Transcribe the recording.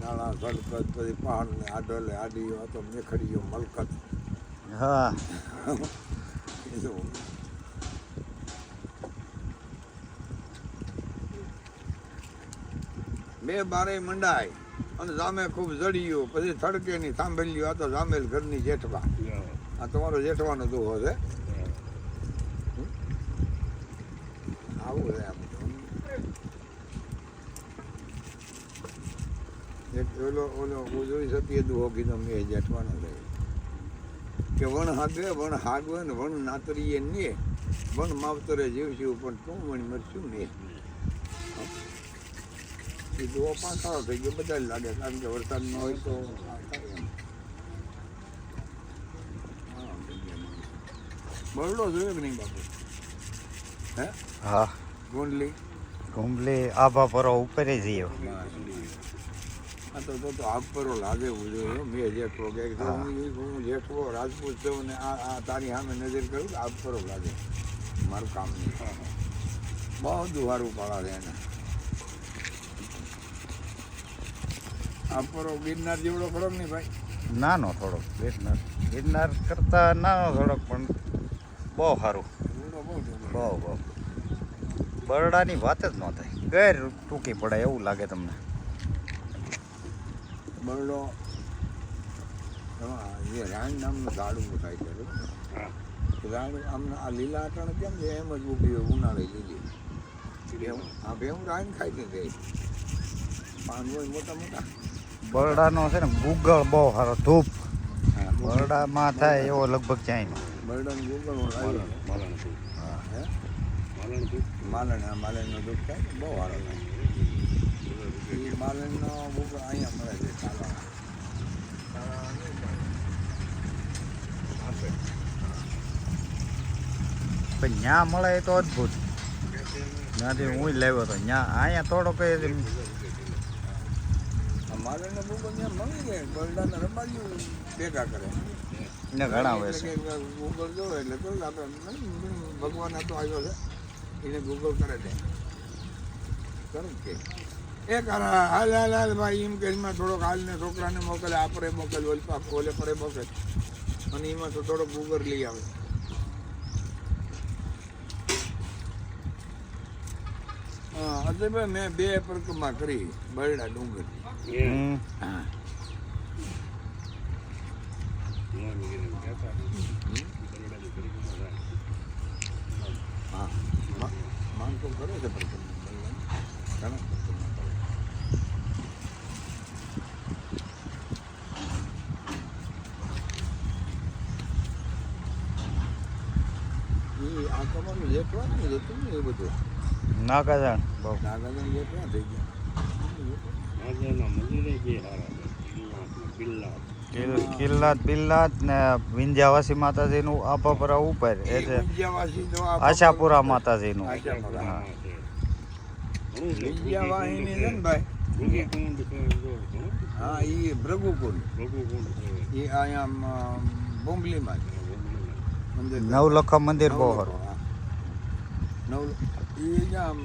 નાળા સડકત પછી પહાડને આડોલે આડીઓ આ તો મેખડીઓ મલકત. હા. એ બે બારે મંડાય અને સામે ખૂબ જડિયું પછી થડકે ની સાંભળ્યું આ તો જામેલ ઘરની જેઠવા. આ તમારો જેઠવાનો દુહો છે? આવું છે આ બધું. એક ઓલો ઓલો હું જોઈ શકીએ દુહો કીધો મેં જેઠવાનો છે કે વણ હાગે વણ હાગવે ને વણ નાતરીએ ને. વણ માવતરે જીવશું પણ તું વણ મરશું ને. એ દુહો પાછળ થઈ ગયો બધા લાગે કારણ કે વરસાદ ન હોય તો બરડો જોયો કે નહીં બાપુ? હે? હા. ગુંડલી? કુંબલી આભા પરો ઉપર જઈએ આ તો તો આપ આપરો લાગે એવું મેં જેઠવો કે હું. જેઠવો રાજપૂત છું ને આ તારી સામે નજર કરું તો આપરો લાગે. મારું કામ નહીં. બહુ દુહારું પાડા છે એને. આપરો ગિરનાર જેવડો ખરો નહીં ભાઈ? નાનો થોડોક ગિરનાર. ગિરનાર કરતા નાનો થોડોક પણ બહુ સારું બહુ બહુ બહુ. બરડાની વાત જ ન થાય. ગેર ટૂંકી પડે એવું લાગે તમને. બરડો. જે રાણ નામનું ગાડું થાય છે? રાણ આમ આ લીલા આટણ કેમ છે? એમ જ ઊભી હોય ઉનાળે લીલી. આ ભેવું રાણ ખાઈ દે પાન હોય મોટા મોટા. બરડાનો છે ને ગુગળ બહુ સારો ધૂપ. હા, બરડામાં થાય એવો લગભગ નહીં બરડાનું ગુગળ હા. હે માલણ આ માલણનો દૂધ થાય ને બહુ સારો થાય માલણનો ગુગળ અહીંયા મળે છે કાલા કાલા નહીં મળે. આપે. પણ ત્યાં મળે એ તો અદ્ભુત. ત્યાંથી હું લેવો હતો ત્યાં અહીંયા એ માલણનો ગુગળ ત્યાં મળી જાય બરડાના રબારીઓ ભેગા કરે. ને ઘણા હોય છે. ગૂગલ જોવે એટલે તો આપણે ભગવાન આ તો આવ્યો છે. એને ગૂગલ કરે છે. કરું કે? હાલ હાલ હાલ ભાઈ એમ કે એમાં થોડોક હાલને છોકરાને મોકલે આપણે મોકલે ઓલે પાપ ઓલે પરે મોકલે. અને એમાં તો થોડોક ગૂગલ લઈ આવે. અજયભાઈ મેં બે પ્રક્રમા કરી બરડા ડુંગર હા. હા. મા- કરે છે. ઈ આ તમારું લેખવાનું હતું ને એ બધું? નાગાજાણ. બહુ. નાગાજન જેઠવા થઈ ગયા? કિલ્લાત બિલ્લાત ને વિંધ્યાવાસી માતાજીનું આપાપરા ઉપર. એ છે આશાપુરા માતાજીનું. આશાપુરા. હા. છે ને ભાઈ? હા એ ભૃગુકુંડ. એ અહીંયા બોમ્બલીમાં મંદિર નવલખા મંદિર બહુ સારું હા. નવ એ જ્યાં